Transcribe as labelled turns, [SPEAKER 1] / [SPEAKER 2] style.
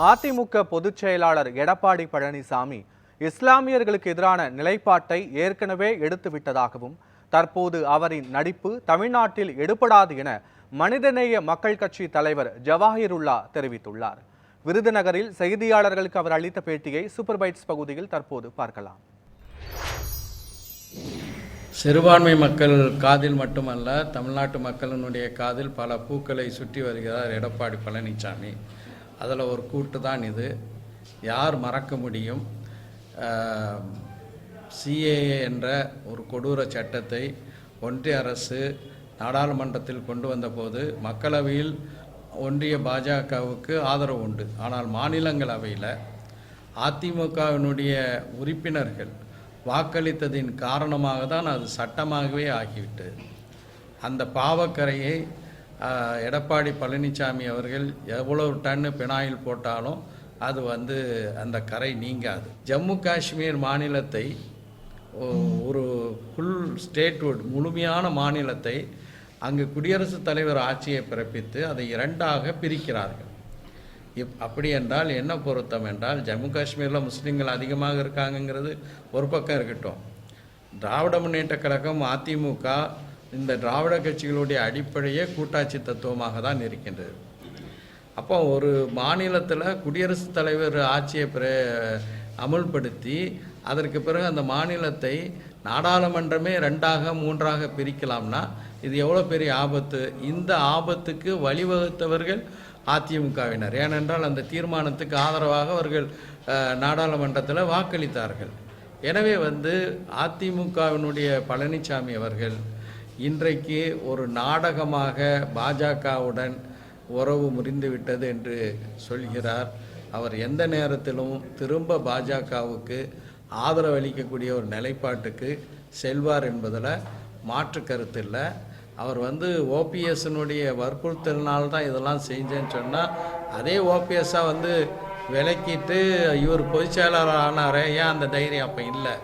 [SPEAKER 1] அதிமுக பொதுச் செயலாளர் எடப்பாடி பழனிசாமி இஸ்லாமியர்களுக்கு எதிரான நிலைப்பாட்டை ஏற்கனவே எடுத்துவிட்டதாகவும் தற்போது அவரின் நடிப்பு தமிழ்நாட்டில் எடுபடாது என மனிதநேய மக்கள் கட்சி தலைவர் ஜவாஹிருல்லா தெரிவித்துள்ளார். விருதுநகரில் செய்தியாளர்களுக்கு அவர் அளித்த பேட்டியை சூப்பர் பைட்ஸ் பகுதியில் தற்போது பார்க்கலாம்.
[SPEAKER 2] சிறுபான்மை மக்கள் காதில் மட்டுமல்ல தமிழ்நாட்டு மக்களினுடைய காதில் பல பூக்களை சுற்றி வருகிறார் எடப்பாடி பழனிசாமி. அதில் ஒரு கூட்டு தான் இது. யார் மறக்க முடியும்? சிஏஏ என்ற ஒரு கொடூர சட்டத்தை ஒன்றிய அரசு நாடாளுமன்றத்தில் கொண்டு வந்தபோது மக்களவையில் ஒன்றிய பாஜகவுக்கு ஆதரவு உண்டு. ஆனால் மாநிலங்களவையில் அதிமுகவினுடைய உறுப்பினர்கள் வாக்களித்ததின் காரணமாக தான் அது சட்டமாகவே ஆகிவிட்டு அந்த பாவக்கரையை எடப்பாடி பழனிசாமி அவர்கள் எவ்வளவு டன்னு பினாயில் போட்டாலும் அது வந்து அந்த கரை நீங்காது. ஜம்மு காஷ்மீர் மாநிலத்தை ஒரு ஃபுல் ஸ்டேட்வுட் முழுமையான மாநிலத்தை அங்கு குடியரசுத் தலைவர் ஆட்சியை பிறப்பித்து அதை இரண்டாக பிரிக்கிறார்கள். இப் அப்படி என்றால் என்ன பொருத்தம் என்றால் ஜம்மு காஷ்மீரில் முஸ்லீம்கள் அதிகமாக இருக்காங்கங்கிறது ஒரு பக்கம் இருக்கட்டும். திராவிட முன்னேற்ற கழகம் அதிமுக இந்த திராவிட கட்சிகளுடைய அடிப்படையே கூட்டாட்சி தத்துவமாக தான் இருக்கின்றது. அப்போ ஒரு மாநிலத்தில் குடியரசுத் தலைவர் ஆட்சியை பிற அமுல்படுத்தி அதற்கு பிறகு அந்த மாநிலத்தை நாடாளுமன்றமே ரெண்டாக மூன்றாக பிரிக்கலாம்னா இது எவ்வளோ பெரிய ஆபத்து? இந்த ஆபத்துக்கு வழிவகுத்தவர்கள் அதிமுகவினர். ஏனென்றால் அந்த தீர்மானத்துக்கு ஆதரவாக அவர்கள் நாடாளுமன்றத்தில் வாக்களித்தார்கள். எனவே வந்து அதிமுகவினுடைய பழனிசாமி அவர்கள் இன்றைக்கு ஒரு நாடகமாக பாஜகவுடன் உறவு முறிந்துவிட்டது என்று சொல்கிறார். அவர் எந்த நேரத்திலும் திரும்ப பாஜகவுக்கு ஆதரவு அளிக்கக்கூடிய ஒரு நிலைப்பாட்டுக்கு செல்வார் என்பதில் மாற்று கருத்து இல்லை. அவர் வந்து ஓபிஎஸ்னுடைய வற்புறுத்தலினால் தான் இதெல்லாம் செஞ்சேன்னு சொன்னால் அதே ஓபிஎஸ்ஸாக வந்து விலக்கிட்டு இவர் பொதுச்செயலாளர் ஆனாரே ஏன் அந்த தைரியம் அப்போ இல்லை?